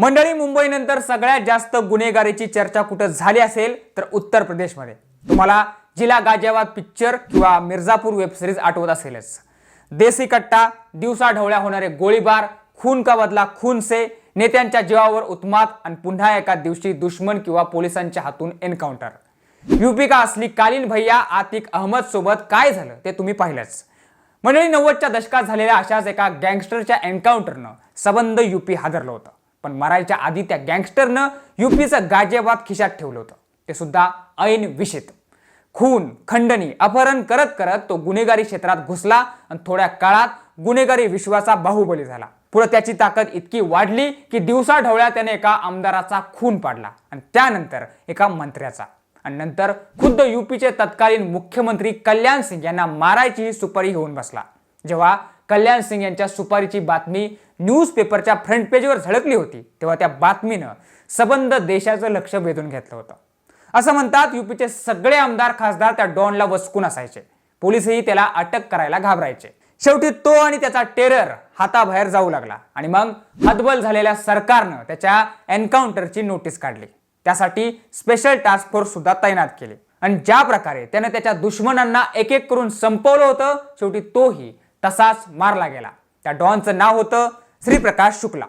मंडळी मुंबईनंतर सगळ्यात जास्त गुन्हेगारीची चर्चा कुठं झाली असेल तर उत्तर प्रदेशमध्ये. तुम्हाला जिला गाजियाबाद पिक्चर किंवा मिर्झापूर वेबसिरीज आठवत असेलच. देसी कट्टा दिवसा ढवळ्या होणारे गोळीबार खून का बदला खून से नेत्यांच्या जीवावर उत्मात आणि पुन्हा एका दिवशी दुश्मन किंवा पोलिसांच्या हातून एन्काउंटर युपी का असली कालीन भैया आतिक अहमद सोबत काय झालं ते तुम्ही पाहिलंच. मंडळी नव्वदच्या दशकात झालेल्या अशाच एका गँगस्टरच्या एन्काउंटरनं सबंध युपी हादरलं होतं. पण मरायच्या आधी त्या गँगस्टरनं युपीचं गाजियाबाद खिशात ठेवलं होतं. ते सुद्धा ऐन विषित. खून खंडणी अपहरण करत करत तो गुन्हेगारी क्षेत्रात घुसला आणि थोड्या काळात गुन्हेगारी विश्वाचा बाहुबली झाला. पुढे त्याची ताकद इतकी वाढली की दिवसा ढवळ्या त्याने एका आमदाराचा खून पाडला आणि त्यानंतर एका मंत्र्याचा. आणि नंतर खुद्द युपीचे तत्कालीन मुख्यमंत्री कल्याण सिंग यांना मारायची सुपारी होऊन बसला. जेव्हा कल्याण सिंग यांच्या सुपारीची बातमी न्यूजपेपरच्या फ्रंट पेजवर झळकली होती तेव्हा त्या बातमीनं सबंध देशाचं लक्ष वेधून घेतलं होतं. असं म्हणतात युपीचे सगळे आमदार खासदार त्या डॉनला वसकून असायचे. पोलीसही त्याला अटक करायला घाबरायचे. शेवटी तो आणि त्याचा टेरर हाताबाहेर जाऊ लागला आणि मग हतबल झालेल्या सरकारनं त्याच्या एन्काउंटरची नोटीस काढली. त्यासाठी स्पेशल टास्क फोर्स सुद्धा तैनात केली. आणि ज्या प्रकारे त्यानं त्याच्या दुश्मनांना एक एक करून संपवलं होतं शेवटी तोही तसाच मारला गेला. त्या डॉनचं नाव होतं श्रीप्रकाश शुक्ला.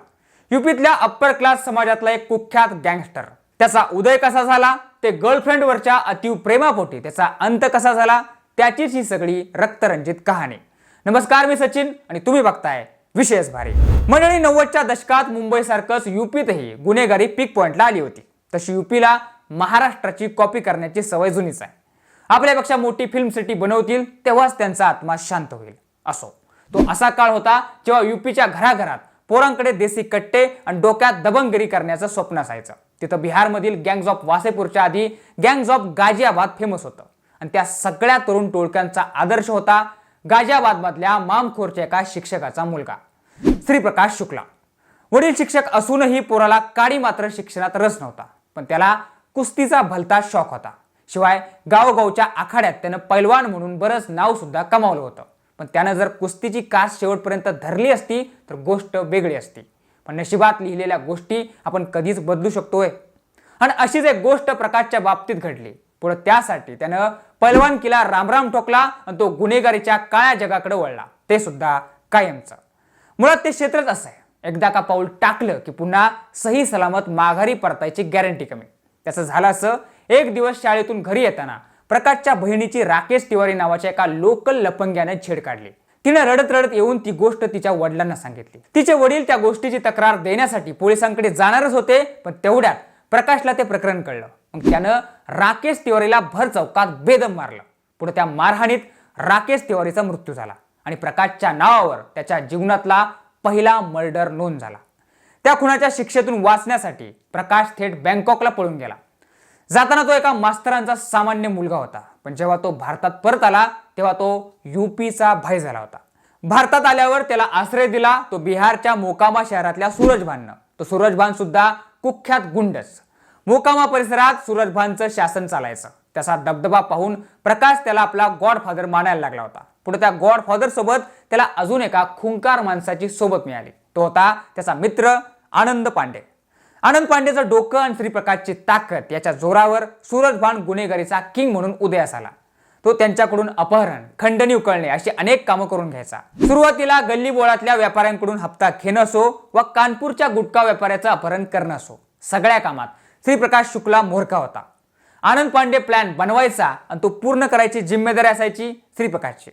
युपीतल्या अप्पर क्लास समाजातला एक कुख्यात गँगस्टर त्याचा उदय कसा झाला? ते गर्लफ्रेंडवरच्या अतीव प्रेमापोटी त्याचा अंत कसा झाला? त्याचीच ही सगळी रक्तरंजित कहाणी. नमस्कार मी सचिन आणि तुम्ही बघताय विशेष भारी. मंडळी नव्वदच्या दशकात मुंबईसारखंच युपीतही गुन्हेगारी पीक पॉइंटला आली होती. तशी युपीला महाराष्ट्राची कॉपी करण्याची सवय जुनीच आहे. आपल्यापेक्षा मोठी फिल्म सिटी बनवतील तेव्हाच त्यांचा आत्मा शांत होईल. असो. तो असा काळ होता जेव्हा युपीच्या घराघरात पोरांकडे देसी कट्टे आणि डोक्यात दबंगगिरी करण्याचं स्वप्न असायचं. तिथं बिहारमधील गँग्ज ऑफ वासेपूरच्या आधी गँग्ज ऑफ गाजियाबाद फेमस होतं. आणि त्या सगळ्या तरुण टोळक्यांचा आदर्श होता गाजियाबादमधल्या मामखोरच्या एका शिक्षकाचा मुलगा. श्रीप्रकाश शुक्ला. वडील शिक्षक असूनही पोराला काडी मात्र शिक्षणात रस नव्हता पण त्याला कुस्तीचा भलता शौक होता. शिवाय गावोगावच्या आखाड्यात त्यानं पैलवान म्हणून बरंच नाव सुद्धा कमावलं होतं. पण त्यानं जर कुस्तीची कास शेवटपर्यंत धरली असती तर गोष्ट वेगळी असती. पण नशिबात लिहिलेल्या गोष्टी आपण कधीच बदलू शकतोय. आणि अशीच एक गोष्ट प्रकाशच्या बाबतीत घडली. पुढे त्यासाठी त्यानं पैलवानकीला रामराम ठोकला आणि तो गुन्हेगारीच्या काळ्या जगाकडे वळला. ते सुद्धा कायमचं. मुळात ते क्षेत्रच असं आहे. एकदा का पाऊल टाकलं की पुन्हा सही सलामत माघारी परतायची गॅरंटी कमी. त्याचं झालं असं एक दिवस शाळेतून घरी येताना प्रकाशच्या बहिणीची राकेश तिवारी नावाच्या एका लोकल लपंग्याने छेड काढली. तिने रडत रडत येऊन ती गोष्ट तिच्या वडिलांना सांगितली. तिचे वडील त्या गोष्टीची तक्रार देण्यासाठी पोलिसांकडे जाणारच होते पण तेवढ्यात प्रकाशला ते प्रकरण कळलं. मग त्यानं राकेश तिवारीला भर चौकात बेदम मारलं. पुढे त्या मारहाणीत राकेश तिवारीचा मृत्यू झाला आणि प्रकाशच्या नावावर त्याच्या जीवनातला पहिला मर्डर नोंद झाला. त्या खुनाच्या शिक्षेतून वाचण्यासाठी प्रकाश थेट बँकॉकला पळून गेला. जाताना तो एका मास्तरांचा सामान्य मुलगा होता. पण जेव्हा तो भारतात परत आला तेव्हा तो युपीचा भाई झाला होता. भारतात आल्यावर त्याला आश्रय दिला तो बिहारच्या मोकामा शहरातल्या सूरजभाननं. तो सूरजभान सुद्धा कुख्यात गुंडच. मोकामा परिसरात सूरजभानचं शासन चालायचं. त्याचा दबदबा पाहून प्रकाश त्याला आपला गॉडफादर मानायला लागला होता. पुढे त्या गॉडफादर सोबत त्याला अजून एका खुंकार माणसाची सोबत मिळाली. तो होता त्याचा मित्र आनंद पांडे. आनंद पांडेचं डोकं आणि श्रीप्रकाशची ताकद याच्या जोरावर सूरज भान गुन्हेगारीचा किंग म्हणून उदयास आला. तो त्यांच्याकडून अपहरण खंडणी उकळणे अशी अनेक कामं करून घ्यायचा. सुरुवातीला गल्ली बोळातल्या व्यापाऱ्यांकडून हप्ता घेणं असो व कानपूरच्या गुटखा व्यापाऱ्याचं अपहरण करणं असो सगळ्या कामात श्रीप्रकाश शुक्ला मोरका होता. आनंद पांडे प्लॅन बनवायचा आणि तो पूर्ण करायची जिम्मेदारी असायची श्रीप्रकाशची.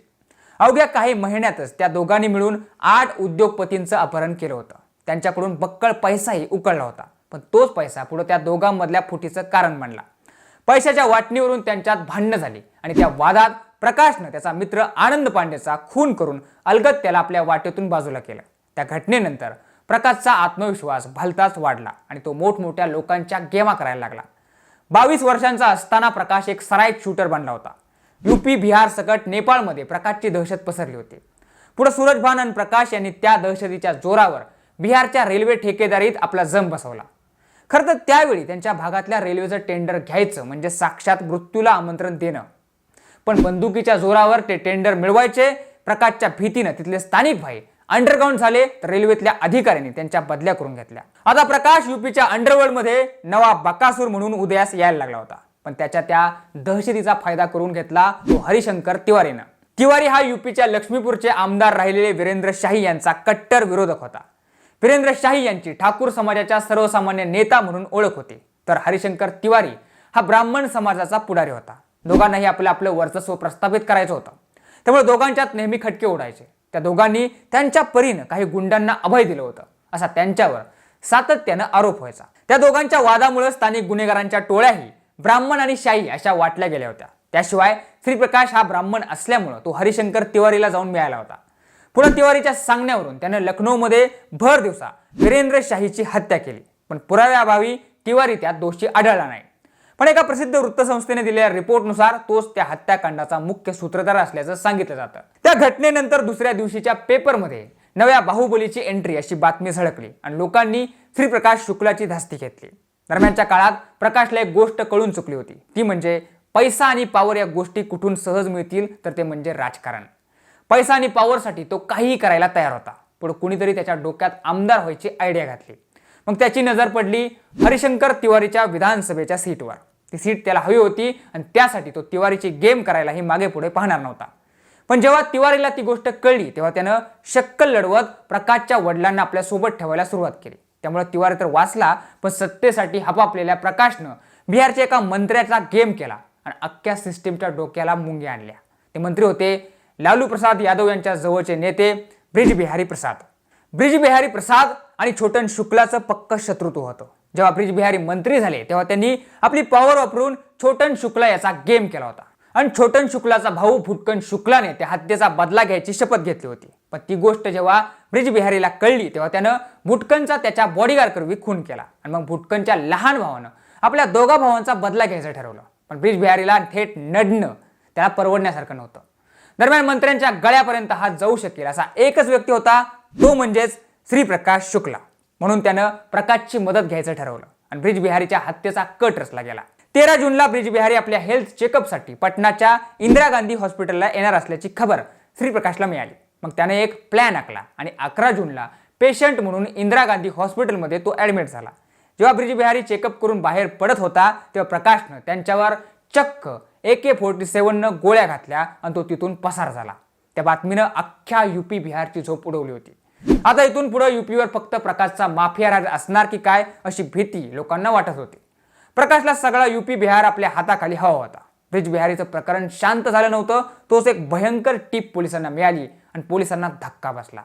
अवघ्या काही महिन्यातच त्या दोघांनी मिळून आठ उद्योगपतींचं अपहरण केलं होतं. त्यांच्याकडून बक्कळ पैसाही उकळला होता. पण तोच पैसा पुढे त्या दोघांमधल्या फुटीचं कारण बनला. पैशाच्या वाटणीवरून त्यांच्यात भांडणं झाली आणि त्या वादात प्रकाशनं त्याचा मित्र आनंद पांडेचा खून करून अलगत त्याला आपल्या वाटेतून बाजूला केलं. त्या घटनेनंतर प्रकाशचा आत्मविश्वास भलताच वाढला आणि तो मोठमोठ्या लोकांच्या गेमा करायला लागला. बावीस वर्षांचा असताना प्रकाश एक सराईत शूटर बनला होता. युपी बिहार सकट नेपाळमध्ये प्रकाशची दहशत पसरली होती. पुढे सूरजभान आणि प्रकाश यांनी त्या दहशतीच्या जोरावर बिहारच्या रेल्वे ठेकेदारीत आपला जम बसवला. खरं तर त्यावेळी त्यांच्या भागातल्या रेल्वेचं टेंडर घ्यायचं म्हणजे साक्षात मृत्यूला आमंत्रण देणं. पण बंदुकीच्या जोरावर ते टेंडर मिळवायचे प्रकाशच्या भीतीनं तिथले स्थानिक भाई अंडरग्राऊंड झाले तर रेल्वेतल्या अधिकाऱ्यांनी त्यांच्या बदल्या करून घेतल्या. आता प्रकाश युपीच्या अंडरवर्ल्डमध्ये नवा बकासूर म्हणून उदयास यायला लागला होता. पण त्याच्या त्या दहशतीचा फायदा करून घेतला तो हरिशंकर तिवारीनं. तिवारी हा युपीच्या लक्ष्मीपूरचे आमदार राहिलेले वीरेंद्र शाही यांचा कट्टर विरोधक होता. वीरेंद्र शाही यांची ठाकूर समाजाच्या सर्वसामान्य नेता म्हणून ओळख होती. तर हरिशंकर तिवारी हा ब्राह्मण समाजाचा पुढारी होता. दोघांनाही आपलं आपलं वर्चस्व प्रस्थापित करायचं होतं. त्यामुळे दोघांच्यात नेहमी खटके उडायचे त्या दोघांनी त्यांच्या परीनं काही गुंडांना अभय दिलं होतं. असा त्यांच्यावर सातत्यानं आरोप व्हायचा. त्या दोघांच्या वादामुळे स्थानिक गुन्हेगारांच्या टोळ्याही ब्राह्मण आणि शाही अशा वाटल्या गेल्या होत्या. त्याशिवाय श्रीप्रकाश हा ब्राह्मण असल्यामुळं तो हरिशंकर तिवारीला जाऊन मिळाला होता. पुढे तिवारीच्या सांगण्यावरून त्यानं लखनौमध्ये भर दिवसा वीरेंद्र शाहीची हत्या केली. पण पुराव्याअभावी तिवारी त्यात दोषी आढळला नाही. पण एका प्रसिद्ध वृत्तसंस्थेने दिलेल्या रिपोर्टनुसार तोच त्या हत्याकांडाचा मुख्य सूत्रधार असल्याचं सांगितलं जातं. त्या घटनेनंतर दुसऱ्या दिवशीच्या पेपरमध्ये नव्या बाहुबलीची एंट्री अशी बातमी झळकली आणि लोकांनी श्रीप्रकाश शुक्लाची धास्ती घेतली. दरम्यानच्या काळात प्रकाशला एक गोष्ट कळून चुकली होती. ती म्हणजे पैसा आणि पावर या गोष्टी कुठून सहज मिळतील तर ते म्हणजे राजकारण. पैसा आणि पॉवरसाठी तो काहीही करायला तयार होता. पण कुणीतरी त्याच्या डोक्यात आमदार व्हायची आयडिया घातली. मग त्याची नजर पडली हरिशंकर तिवारीच्या विधानसभेच्या सीटवर ती सीट त्याला हवी होती आणि त्यासाठी तो तिवारीची गेम करायलाही मागे पुढे पाहणार नव्हता. पण जेव्हा तिवारीला ती गोष्ट कळली तेव्हा त्यानं शक्कल लढवत प्रकाशच्या वडिलांना आपल्यासोबत ठेवायला सुरुवात केली. त्यामुळे तिवारी तर वाचला पण सत्तेसाठी हपापलेल्या प्रकाशनं बिहारच्या एका मंत्र्याचा गेम केला आणि अख्ख्या सिस्टीमच्या डोक्याला मुंगे आणल्या. ते मंत्री होते लालू प्रसाद यादव यांच्या जवळचे नेते ब्रिजबिहारी प्रसाद. ब्रिजबिहारी प्रसाद आणि छोटन शुक्लाचं पक्क शत्रुत्व होतं. जेव्हा ब्रिजबिहारी मंत्री झाले तेव्हा त्यांनी आपली पॉवर वापरून छोटन शुक्ला याचा गेम केला होता. आणि छोटन शुक्लाचा भाऊ भुटकन शुक्लाने त्या हत्येचा बदला घ्यायची शपथ घेतली होती. पण ती गोष्ट जेव्हा ब्रिजबिहारीला कळली तेव्हा त्यानं भुटकनचा त्याच्या बॉडीगार्ड करवी खून केला. आणि मग भुटकनच्या लहान भावानं आपल्या दोघा भावांचा बदला घ्यायचं ठरवलं. पण ब्रिजबिहारीला थेट नडणं त्याला परवडण्यासारखं नव्हतं. दरम्यान मंत्र्यांच्या गळ्यापर्यंत हा जाऊ शकेल असा एकच व्यक्ती होता तो म्हणजेच श्रीप्रकाश शुक्ला. म्हणून त्यानं प्रकाशची मदत घ्यायचं ठरवलं. आणि ब्रिजबिहारीच्या हत्येचा कट रचला गेला. तेरा जूनला ब्रिजबिहारी आपल्या हेल्थ चेकअपसाठी पटनाच्या इंदिरा गांधी हॉस्पिटलला येणार असल्याची खबर श्रीप्रकाशला मिळाली. मग त्याने एक प्लॅन आखला आणि अकरा जूनला पेशंट म्हणून इंदिरा गांधी हॉस्पिटलमध्ये तो ॲडमिट झाला. जेव्हा ब्रिजबिहारी चेकअप करून बाहेर पडत होता तेव्हा प्रकाशनं त्यांच्यावर चक्क ए के फोर्टी सेवननं गोळ्या घातल्या आणि तो तिथून पसार झाला. त्या बातमीनं अख्ख्या युपी बिहारची झोप उडवली होती. आता इथून पुढे युपीवर फक्त प्रकाशचा माफिया राज असणार की काय अशी भीती लोकांना वाटत होती. प्रकाशला सगळा युपी बिहार आपल्या हाताखाली हवा होता. ब्रिज बिहारीचं प्रकरण शांत झालं नव्हतं तोच एक भयंकर टीप पोलिसांना मिळाली आणि पोलिसांना धक्का बसला.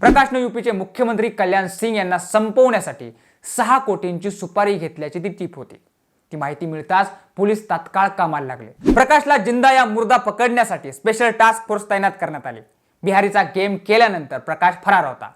प्रकाशनं युपीचे मुख्यमंत्री कल्याण सिंग यांना संपवण्यासाठी सहा कोटींची सुपारी घेतल्याची ती टीप होती. ती माहिती मिळताच पोलीस तात्काळ कामाला लागले. प्रकाशला जिंदा या मुर्दा पकडण्यासाठी स्पेशल टास्क फोर्स तैनात करण्यात आली. बिहारीचा गेम केल्यानंतर प्रकाश फरार होता.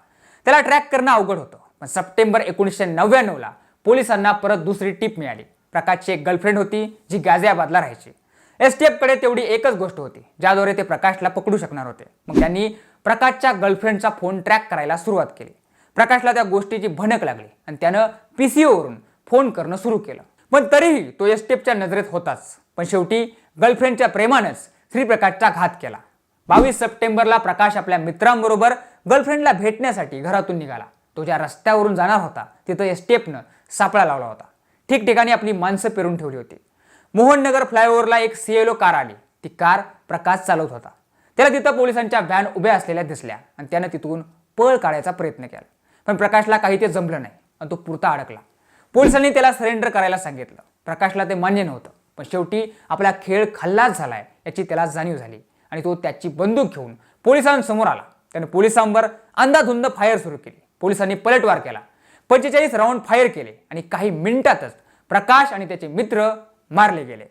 त्याला ट्रॅक करणं अवघड होतं. पण सप्टेंबर एकोणीसशे नव्याण्णवला पोलिसांना परत दुसरी टीप मिळाली. प्रकाशची एक गर्लफ्रेंड होती जी गाझियाबादला राहायची. एस टी एफकडे तेवढी एकच गोष्ट होती ज्याद्वारे ते प्रकाशला पकडू शकणार होते. मग त्यांनी प्रकाशच्या गर्लफ्रेंडचा फोन ट्रॅक करायला सुरुवात केली. प्रकाशला त्या गोष्टीची भनक लागली आणि त्यानं पी सी ओवरून फोन करणं सुरू केलं. पण तरीही तो एस टी एफच्या नजरेत होताच. पण शेवटी गर्लफ्रेंडच्या प्रेमानंच श्रीप्रकाशचा घात केला. बावीस सप्टेंबरला प्रकाश आपल्या मित्रांबरोबर गर्लफ्रेंडला भेटण्यासाठी घरातून निघाला. तो ज्या रस्त्यावरून जाणार होता तिथं एस टी एफनं सापळा लावला होता. ठिकठिकाणी आपली माणसं पेरून ठेवली होती. मोहननगर फ्लायओव्हरला एक सीएलओ कार आली. ती कार प्रकाश चालवत होता. त्याला तिथं पोलिसांच्या व्हॅन उभ्या असलेल्या दिसल्या आणि त्यानं तिथून पळ काढायचा प्रयत्न केला. पण प्रकाशला काही ते जमलं नाही आणि तो पुरता अडकला. पोलिसांनी त्याला सरेंडर करायला सांगितलं. प्रकाशला ते मान्य नव्हतं. पण शेवटी आपला खेळ खल्लास झालाय याची त्याला जाणीव झाली आणि तो त्याची बंदूक घेऊन पोलिसांसमोर आला. त्याने पोलिसांवर अंदाधुंद फायर सुरू केली. पोलिसांनी पलटवार केला. पंचेचाळीस राऊंड फायर केले आणि काही मिनिटातच प्रकाश आणि त्याचे मित्र मारले गेले.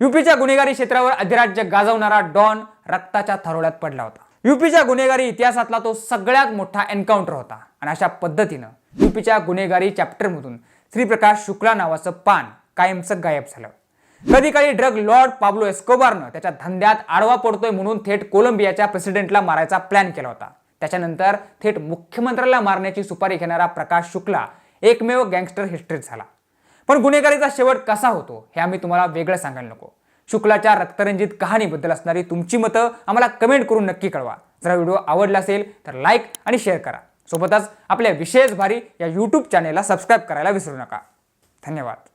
युपीच्या गुन्हेगारी क्षेत्रावर अधिराज्य गाजवणारा डॉन रक्ताच्या थरोड्यात पडला होता. युपीच्या गुन्हेगारी इतिहासातला तो सगळ्यात मोठा एन्काउंटर होता. आणि अशा पद्धतीनं युपीच्या गुन्हेगारी चॅप्टरमधून श्रीप्रकाश शुक्ला नावाचं पान कायमचं गायब झालं. कधी काही ड्रग लॉर्ड पाब्लो एस्कोबारनं त्याच्या धंद्यात आडवा पडतोय म्हणून थेट कोलंबियाच्या प्रेसिडेंटला मारायचा प्लॅन केला होता. त्याच्यानंतर थेट मुख्यमंत्र्याला मारण्याची सुपारी घेणारा प्रकाश शुक्ला एकमेव गँगस्टर हिस्ट्रीत झाला. पण गुन्हेगारीचा शेवट कसा होतो हे आम्ही तुम्हाला वेगळं सांगायला नको. शुक्लाच्या रक्तरंजित कहाणीबद्दल असणारी तुमची मतं आम्हाला कमेंट करून नक्की कळवा. जर व्हिडिओ आवडला असेल तर लाईक आणि शेअर करा. सोबतच आपल्या विशेष भारी या यूट्यूब चॅनेलला सबस्क्राईब करायला विसरू नका. धन्यवाद.